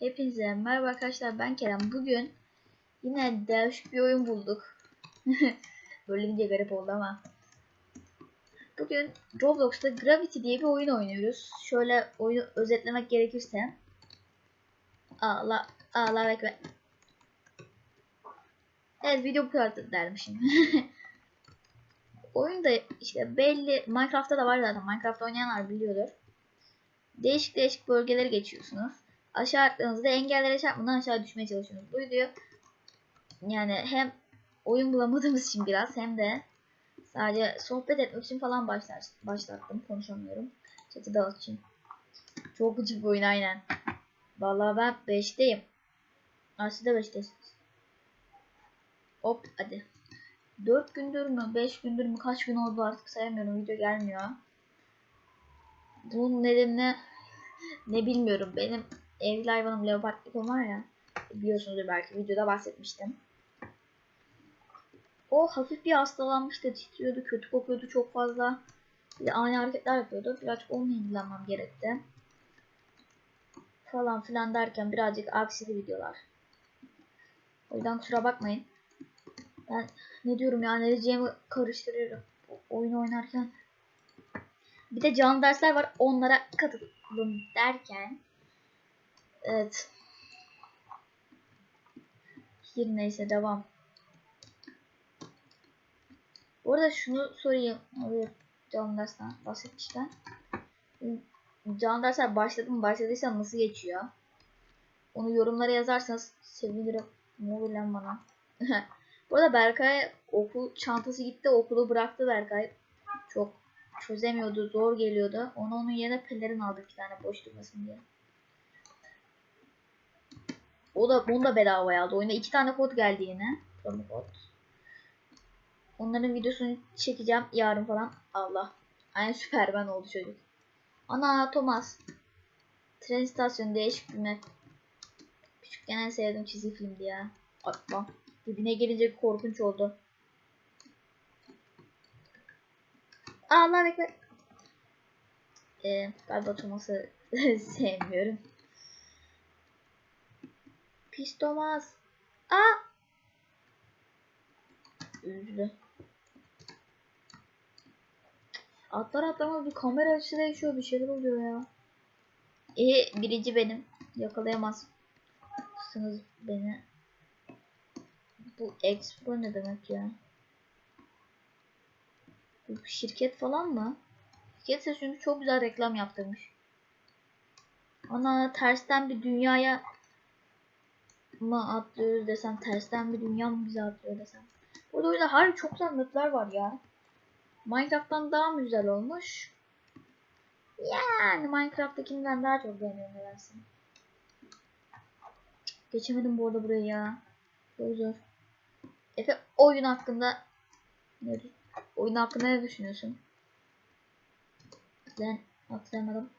Hepinize merhaba arkadaşlar ben Kerem. Bugün yine değişik bir oyun bulduk. Böyle gidince garip oldu ama. Bugün Roblox'ta Gravity diye bir oyun oynuyoruz. Şöyle oyunu özetlemek gerekirse. Allah Allah bekle. Evet video bu kadar dermişim. Oyunda işte belli Minecraft'ta da var zaten. Minecraft oynayanlar biliyordur. Değişik değişik bölgeleri geçiyorsunuz. Aşağı attığınızda engellere çarpmadan aşağı düşmeye çalışıyorsunuz. Bu video yani hem oyun bulamadığımız için biraz hem de sadece sohbet etmek için falan başlar, başlattım. Konuşamıyorum. Chat'i dağıtayım. Çok gıcık bir oyun aynen. Vallahi ben 5'teyim. Aslı da 5'tesiniz. Hop hadi. 4 gündür mü 5 gündür mü kaç gün oldu artık sayamıyorum video gelmiyor. Bunun nedenini ne bilmiyorum. Benim evcil hayvanım leopard ipom var ya. Biliyorsunuzdur belki videoda bahsetmiştim. O hafif bir hastalanmıştı. Titriyordu, kötü kokuyordu çok fazla. Bir de ani hareketler yapıyordu. Birazcık onunla ilgilenmem gerekti. Falan filan derken birazcık aksili videolar. O yüzden kusura bakmayın. Ben ne diyorum ya ne diyeceğimi karıştırıyorum. Oyun oynarken. Bir de canlı dersler var. Onlara katıldım derken. Evet. Bir neyse devam. Bu arada şunu sorayım. Canlı dersten bahsetmişken. Canlı dersler başladı mı? Başladıysa nasıl geçiyor? Onu yorumlara yazarsanız sevinirim. Ne olur lan bana. Bu arada Berkay okul çantası gitti. Okulu bıraktı Berkay. Çok çözemiyordu. Zor geliyordu. Ona onun yerine pelerin aldık bir tane boş durmasın diye. O da bunu da bedavaya aldı. Oyunda iki tane kod geldi yine. Promo kod. Onların videosunu çekeceğim yarın falan. Allah. Aynı Süpermen oldu çocuk. Ana Thomas. Tren istasyonu değişik bir map. Küçükken en sevdiğim çizgi filmdi ya. Atma. Dibine gelince korkunç oldu. Allah bekle. Ee, galiba Thomas'ı sevmiyorum. Pis Thomas. Aa! Üzdü. Atlar atlamaz bir kamera açısı değişiyor bir şeyler oluyor ya. E birinci benim. Yakalayamazsınız beni. Bu Expo ne demek ya? Bu şirket falan mı? Şirket çünkü çok güzel reklam yaptırmış. Ana tersten bir dünyaya mı atlıyoruz desem, tersten bir dünya mı bize atlıyor desem. Burada öyle harbi çok güzel mapler var ya. Minecraft'tan daha mı güzel olmuş? Yani Minecraft'takinden daha çok beğeniyorum nedense. Geçemedim bu arada buraya ya. Çok zor. Efe oyun hakkında ne oyun hakkında ne düşünüyorsun? Ben atlayamadım.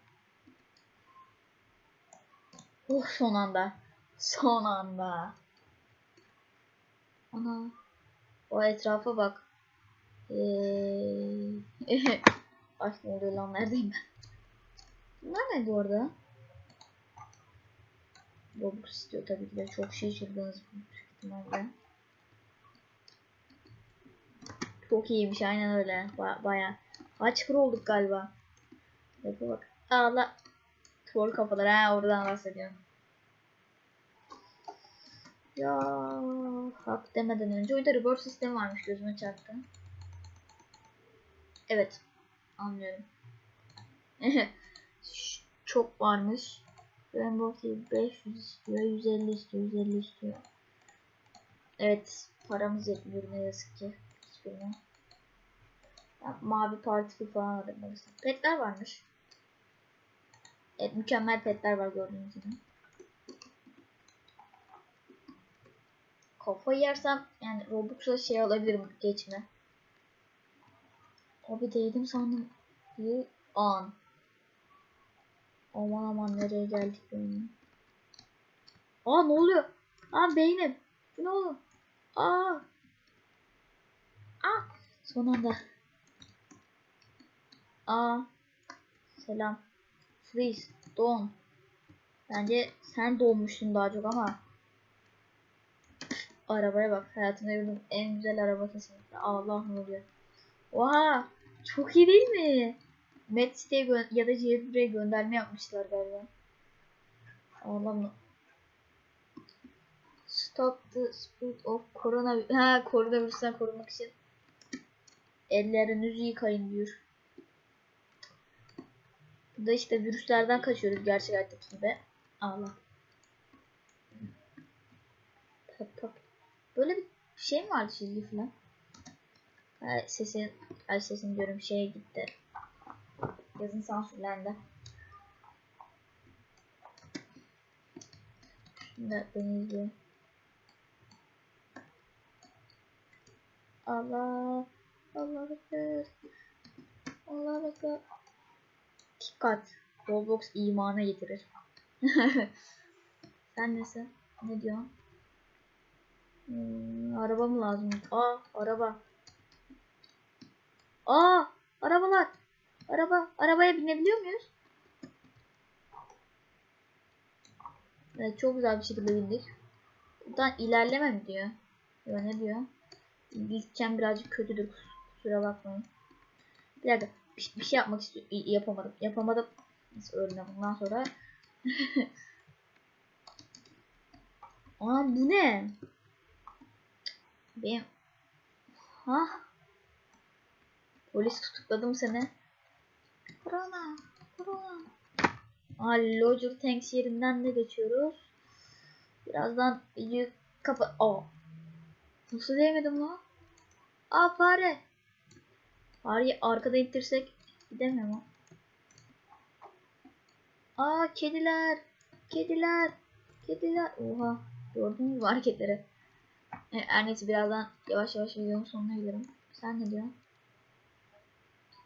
Oh son anda. Son anda. Ana. O etrafa bak. Ee... Ay ne oluyor lan neredeyim ben? Bunlar ne bu arada? Robux istiyor tabii ki de çok şey çırdınız ihtimalle. Çok iyiymiş aynen öyle. Ba baya. Kaç kır olduk galiba. Yapı bak. Allah. Troll kafalar ha oradan bahsediyorum. Ya hak demeden önce oyunda reward sistemi varmış gözüme çarptı. Evet. Anlıyorum. Çok varmış. Rainbow Team 500 istiyor, 150 istiyor, 150 istiyor. Evet, paramız yetmiyor ne yazık ki hiçbirine. Mavi partikül falan alırım. Petler varmış. Evet, mükemmel petler var gördüğünüz gibi. Kafayı yersem yani Robux'a şey alabilirim geçme. Abi değdim sandım. Bir an. Aman aman nereye geldik böyle. Aa ne oluyor? Aa beynim. Bu ne oğlum? Aa. Aa. Son anda. Aa. Selam. Freeze. Don. Bence sen doğmuşsun daha çok ama. Arabaya bak. Hayatımda gördüğüm en güzel araba kesinlikle. Allah ne oluyor. Oha! Çok iyi değil mi? Met City'ye ya da Jailbreak'e gönderme yapmışlar galiba. Allah'ım. Stop the spread of corona ha koronavirüsten korumak için ellerinizi yıkayın diyor. Bu da işte virüslerden kaçıyoruz gerçek hayattaki gibi. Allah. Pop pop. Böyle bir şey mi vardı çizgi falan? Ay, sesin, ay sesin diyorum şeye gitti. Yazın sansürlendi. Şimdi beni izliyor. Allah. Allah bekler. Allah bekler. Dikkat. Roblox imana getirir. Sen nesin? Ne diyorsun? Hmm, araba mı lazım? Aa araba. Aa arabalar. Araba. Arabaya binebiliyor muyuz? Evet çok güzel bir şekilde bindik. Buradan ilerleme mi diyor? Ya ne diyor? İngilizcem birazcık kötüdür. Kusura bakmayın. Bir dakika. Bir, bir şey yapmak istiyorum. Yapamadım. Yapamadım. Neyse öğrendim bundan sonra. Aa bu ne? Benim... Ha? Polis tutukladım seni. Korona. Korona. Aa Lodger Tanks yerinden de geçiyoruz. Birazdan videoyu kapa... Aa. Nasıl değmedim lan? Aa fare. Fareyi arkada ittirsek gidemiyor mu? Aa kediler. Kediler. Kediler. Oha. Gördünüz mü hareketleri? E, her neyse birazdan yavaş yavaş videonun sonuna gelirim. Sen ne diyorsun?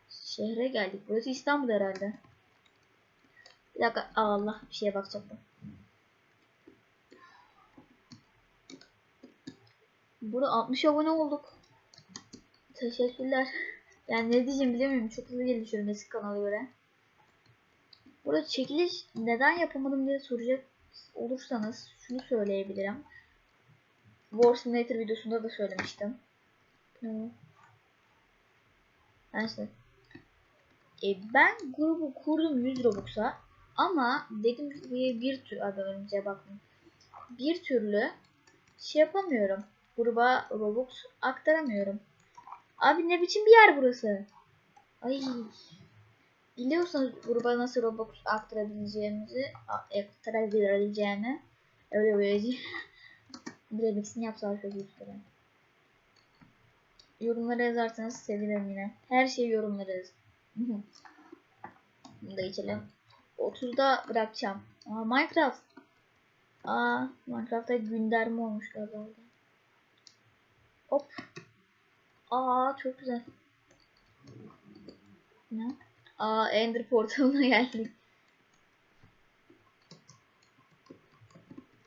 Şehre geldik. Burası İstanbul herhalde. Bir dakika. Allah bir şeye bakacaktım. Burada 60 abone olduk. Teşekkürler. Yani ne diyeceğim bilemiyorum. Çok hızlı gelişiyorum eski kanala göre. Burada çekiliş neden yapamadım diye soracak olursanız şunu söyleyebilirim. War Simulator videosunda da söylemiştim. Ne? Neyse. E, ben grubu kurdum 100 Robux'a ama dedim bir, bir tür adı önce bakın. Bir türlü şey yapamıyorum. Gruba Robux aktaramıyorum. Abi ne biçim bir yer burası? Ay. Biliyorsanız gruba nasıl Robux aktarabileceğimizi aktarabileceğimi öyle böyle Remix'ini yapsalar çok iyi. Yorumlara yazarsanız sevinirim yine. Her şeyi yorumlara yazın. Bunu da içelim. 30'da bırakacağım. Aa Minecraft. Aa Minecraft'ta gönderme olmuş galiba. Hop. Aa çok güzel. Ne? Aa Ender portalına geldik.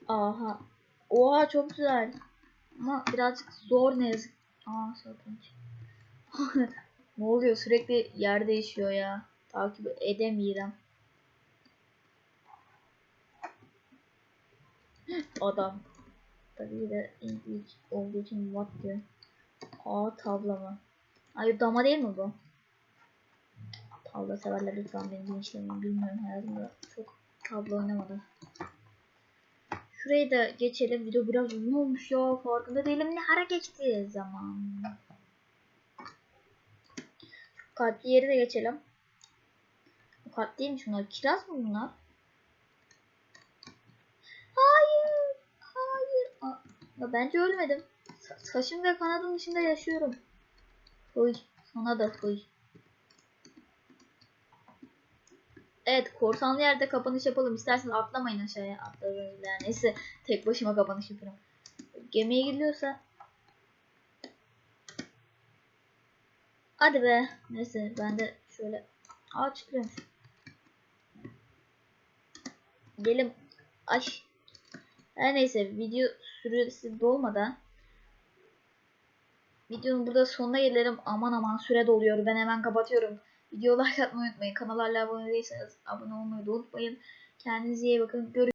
Aha. Oha çok güzel. Ama birazcık zor ne yazık. Aa satınç. ne oluyor sürekli yer değişiyor ya. Takip edemiyorum. Adam. Tabii de İngiliz olduğu için what diyor. Aa tavlama. Ay dama değil mi bu? Tavla severler lütfen beni linçlemeyin. Bilmiyorum hayatımda çok tavla oynamadım. Şurayı da geçelim. Video biraz uzun olmuş ya. Farkında değilim. Ne ara geçti zaman. Kalpli yeri de geçelim. Bu kalp değilmiş bunlar. Kiraz mı bunlar? Hayır. Hayır. Aa, bence ölmedim. Sa saçım ve kanadım dışında yaşıyorum. Huy. Sana da huy. Evet korsanlı yerde kapanış yapalım. İsterseniz atlamayın aşağıya. Atladınız yani. Neyse tek başıma kapanış yaparım. Gemiye giriyorsa. Hadi be. Neyse ben de şöyle. Aa çıkıyorum. Gelim. Ay. Her neyse video süresi dolmadan videonun burada sonuna gelelim. Aman aman süre doluyor. Ben hemen kapatıyorum. Video like atmayı unutmayın. Kanala abone değilseniz abone olmayı da unutmayın. Kendinize iyi bakın. Görüşürüz.